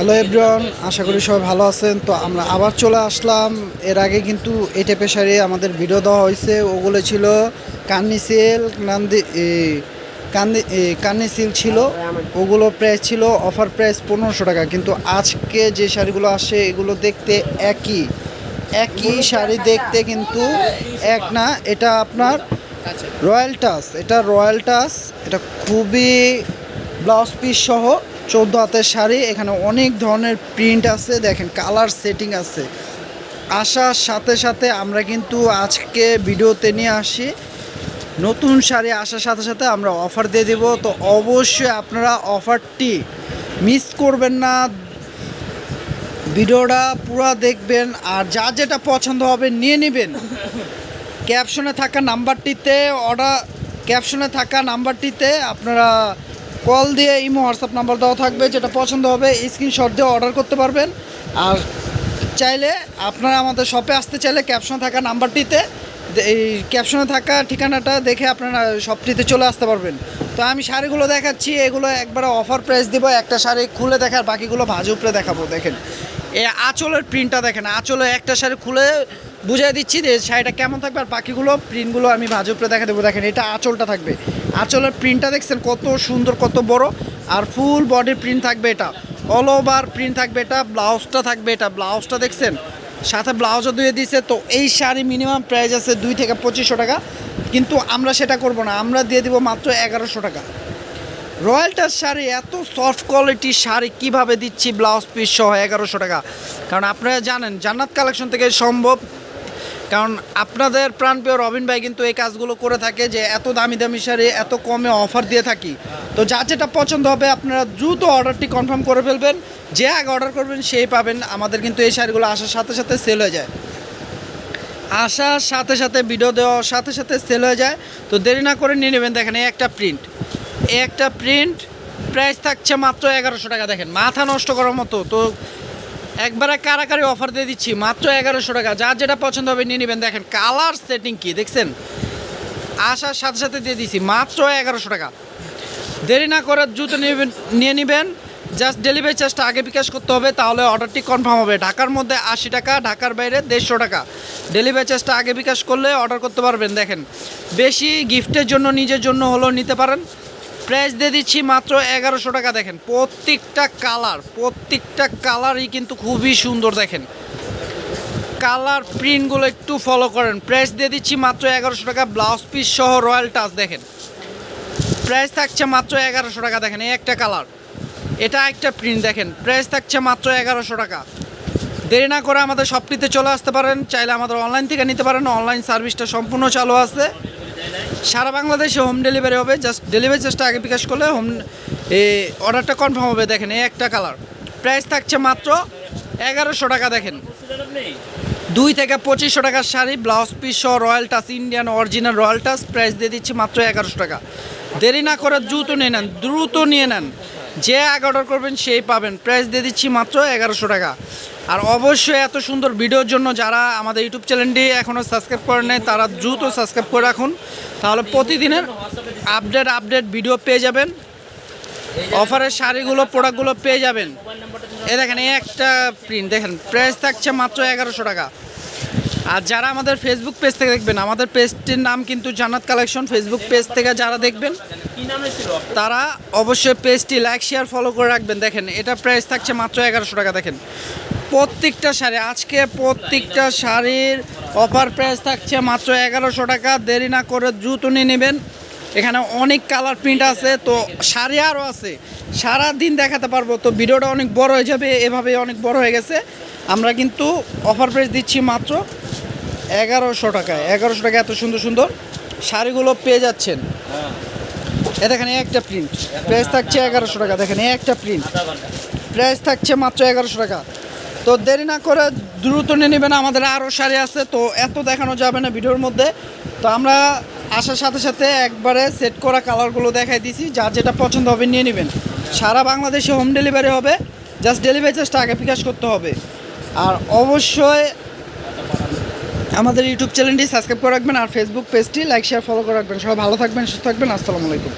Hello everyone আশা করি সবাই ভালো আছেন। তো আমরা আবার চলে আসলাম। এর আগে কিন্তু এই টাইপের শাড়ি আমাদের ভিডিও দেওয়া হয়েছে। ওগুলো ছিল কান্নি সেল নান্দি কান্দি কান্নি সিল ছিল। ওগুলো প্রাইস ছিল অফার প্রাইস পনেরোশো টাকা। কিন্তু আজকে যে শাড়িগুলো আসে, এগুলো দেখতে একই। একই শাড়ি দেখতে কিন্তু এক না। এটা আপনার রয়্যাল টাচ এটা রয়্যাল টাচ এটা খুবই ব্লাউজ পিস সহ চোদ্দ হাতের শাড়ি, এখানে অনেক ধরনের প্রিন্ট আছে, দেখেন কালার সেটিং আছে। আসার সাথে সাথে আমরা কিন্তু আজকে ভিডিওতে নিয়ে আসি। নতুন শাড়ি আসার সাথে সাথে আমরা অফার দিয়ে দেব। তো অবশ্যই আপনারা অফারটি মিস করবেন না। ভিডিওটা পুরো দেখবেন আর যা যেটা পছন্দ হবে নিয়ে নেবেন। ক্যাপশনে থাকা নাম্বারটিতে অর্ডার ক্যাপশনে থাকা নাম্বারটিতে আপনারা কল দিয়ে ইমো, হোয়াটসঅ্যাপ নাম্বার দেওয়া থাকবে, যেটা পছন্দ হবে, স্ক্রিনশট দিয়ে অর্ডার করতে পারবেন। আর চাইলে আপনারা আমাদের শপে আসতে চাইলে ক্যাপশনে থাকা নাম্বারটিতে, এই ক্যাপশনে থাকা ঠিকানাটা দেখে আপনারা শপটিতে চলে আসতে পারবেন। তো আমি শাড়িগুলো দেখাচ্ছি, এগুলো একবারে অফার প্রাইস দিব, একটা শাড়ি খুলে দেখার বাকিগুলো ভাজে উপরে দেখাবো, দেখেন। এই আঁচলের প্রিন্টটা দেখেন, আঁচলে একটা শাড়ি খুলে বুঝিয়ে দিচ্ছি যে শাড়িটা কেমন থাকবে আর পাখিগুলো প্রিন্টগুলো আমি ভাজে উপরে দেখা দেবো। দেখেন, এটা আঁচলটা থাকবে। আঁচলের প্রিন্টটা দেখছেন কত সুন্দর, কত বড়। আর ফুল বডির প্রিন্ট থাকবে এটা। অল ওভার প্রিন্ট থাকবে এটা ব্লাউজটা থাকবে এটা। ব্লাউজটা দেখছেন? সাথে ব্লাউজও ধুয়ে দিয়েছে। তো এই শাড়ি মিনিমাম প্রাইস আছে দুই থেকে পঁচিশশো টাকা। কিন্তু আমরা সেটা করব না। আমরা দিয়ে দিব মাত্র এগারোশো টাকা। রয়্যালটার শাড়ি, এত সফট কোয়ালিটির শাড়ি, কীভাবে দিচ্ছি ব্লাউজ পিস সহ এগারোশো টাকা? কারণ আপনারা জানেন, জান্নাত কালেকশন থেকে সম্ভব কারণ আপনাদের প্রাণপ্রিয় রবিন ভাই কিন্তু এই কাজগুলো করে থাকে যে এত দামি দামি শাড়ি, এত কমে অফার দিয়ে থাকি। তো যা যেটা পছন্দ হবে, আপনারা দ্রুত অর্ডারটি কনফার্ম করে ফেলবেন। যে আগে অর্ডার করবেন, সেই পাবেন। আমাদের কিন্তু এই শাড়িগুলো আসার সাথে সাথে সেল হয়ে যায়। আসার সাথে সাথে ভিডিও দেওয়ার সাথে সাথে সেল হয়ে যায়। তো দেরি না করে নিয়ে নেবেন, দেখেন এই একটা প্রিন্ট একটা প্রিন্ট প্রাইস থাকছে মাত্র এগারোশো টাকা, দেখেন। মাথা নষ্ট করার মতো। তো একবারে কারাকারি অফার দিয়ে দিচ্ছি, মাত্র এগারোশো টাকা। যার যেটা পছন্দ হবে নিয়ে নেবেন। দেখেন কালার সেটিং কি, দেখছেন? আসার সাথে সাথে দিয়ে দিচ্ছি, মাত্র এগারোশো টাকা। দেরি না করে জুতো নিয়ে নেবেন জাস্ট ডেলিভারি চার্জটা আগে বিকাশ করতে হবে, তাহলে অর্ডারটি কনফার্ম হবে। ঢাকার মধ্যে আশি টাকা, ঢাকার বাইরে দেড়শো টাকা। ডেলিভারি চার্জটা আগে বিকাশ করলে অর্ডার করতে পারবেন। দেখেন, বেশি গিফটের জন্য, নিজের জন্য হলেও নিতে পারেন। প্রাইস দিয়ে দিচ্ছি মাত্র এগারোশো টাকা দেখেন। প্রত্যেকটা কালার, প্রত্যেকটা কালারই কিন্তু খুবই সুন্দর দেখেন। কালার প্রিন্টগুলো একটু ফলো করেন। প্রাইস দিয়ে দিচ্ছি মাত্র এগারোশো টাকা। ব্লাউজ পিস সহ রয়্যাল টাচ দেখেন। প্রাইস থাকছে মাত্র এগারোশো টাকা দেখেন, এই একটা কালার। এটা একটা প্রিন্ট দেখেন। প্রাইস থাকছে মাত্র এগারোশো টাকা। দেরি না করে আমাদের শপটিতে চলে আসতে পারেন। চাইলে আমাদের অনলাইন থেকে নিতে পারেন। অনলাইন সার্ভিসটা সম্পূর্ণ চালু আছে। সারা বাংলাদেশে হোম ডেলিভারি হবে জাস্ট ডেলিভারি চার্জটা আগে বিকাশ করলে হোম অর্ডারটা কনফার্ম হবে, দেখেন, এই একটা কালার প্রাইস থাকছে মাত্র এগারোশো টাকা, দেখেন। দুই থেকে পঁচিশশো টাকার sari blouse piece royal touch Indian original royal touch price দিয়ে দিচ্ছি মাত্র এগারোশো টাকা। দেরি না করে দ্রুত নিয়ে নেন, দ্রুত নিয়ে নেন। যে আগে অর্ডার করবেন, সেই পাবেন। প্রাইস দিয়ে দিচ্ছি মাত্র এগারোশো টাকা। আর অবশ্যই এত সুন্দর ভিডিওর জন্য যারা আমাদের ইউটিউব চ্যানেলটি এখনও সাবস্ক্রাইব করে নেয় তারা দ্রুত সাবস্ক্রাইব করে রাখুন। তাহলে প্রতিদিনের আপডেট আপডেট ভিডিও পেয়ে যাবেন। অফারের শাড়িগুলো, প্রোডাক্টগুলো পেয়ে যাবেন। এ দেখেন, এই একটা প্রিন্ট দেখেন প্রাইস থাকছে মাত্র এগারোশো টাকা। আর যারা আমাদের ফেসবুক পেজ থেকে দেখবেন, আমাদের পেজটির নাম কিন্তু জান্নাত কালেকশন ফেসবুক পেজ থেকে যারা দেখবেন, তারা অবশ্যই পেজটি লাইক শেয়ার ফলো করে রাখবেন। দেখেন, এটা প্রাইস থাকছে মাত্র এগারোশো টাকা, দেখেন। প্রত্যেকটা শাড়ি, আজকে প্রত্যেকটা শাড়ির অফার প্রাইস থাকছে মাত্র এগারোশো টাকা। দেরি না করে দ্রুত নিয়ে নেবেন। এখানে অনেক কালার প্রিন্ট আছে, তো শাড়ি আরও আছে। সারা দিন দেখাতে পারব, তো ভিডিওটা অনেক বড় হয়ে যাবে এভাবে অনেক বড় হয়ে গেছে। আমরা কিন্তু অফার প্রাইস দিচ্ছি মাত্র এগারোশো টাকায়। এগারোশো টাকা এত সুন্দর সুন্দর শাড়িগুলো পেয়ে যাচ্ছেন। এ দেখেন একটা প্রিন্ট প্রাইস থাকছে এগারোশো টাকা, দেখেন একটা প্রিন্ট প্রাইস থাকছে মাত্র এগারোশো টাকা। তো দেরি না করে দ্রুত নিয়ে নেবেন, আমাদের আরও শাড়ি আছে, তো এত দেখানো যাবে না ভিডিওর মধ্যে। তো আমরা আসার সাথে সাথে একবারে সেট করা কালারগুলো দেখাই দিছি, যার যেটা পছন্দ হবে নিয়ে নেবেন। সারা বাংলাদেশে হোম ডেলিভারি হবে জাস্ট ডেলিভারি চার্জটা আগে বিকাশ করতে হবে। আর অবশ্যই আমাদের ইউটিউব চ্যানেলটি সাবস্ক্রাইব করে রাখবেন, আর ফেসবুক পেজটি লাইক শেয়ার ফলো করে রাখবেন। সবাই ভালো থাকবেন, সুস্থ থাকবেন, আসসালামু আলাইকুম।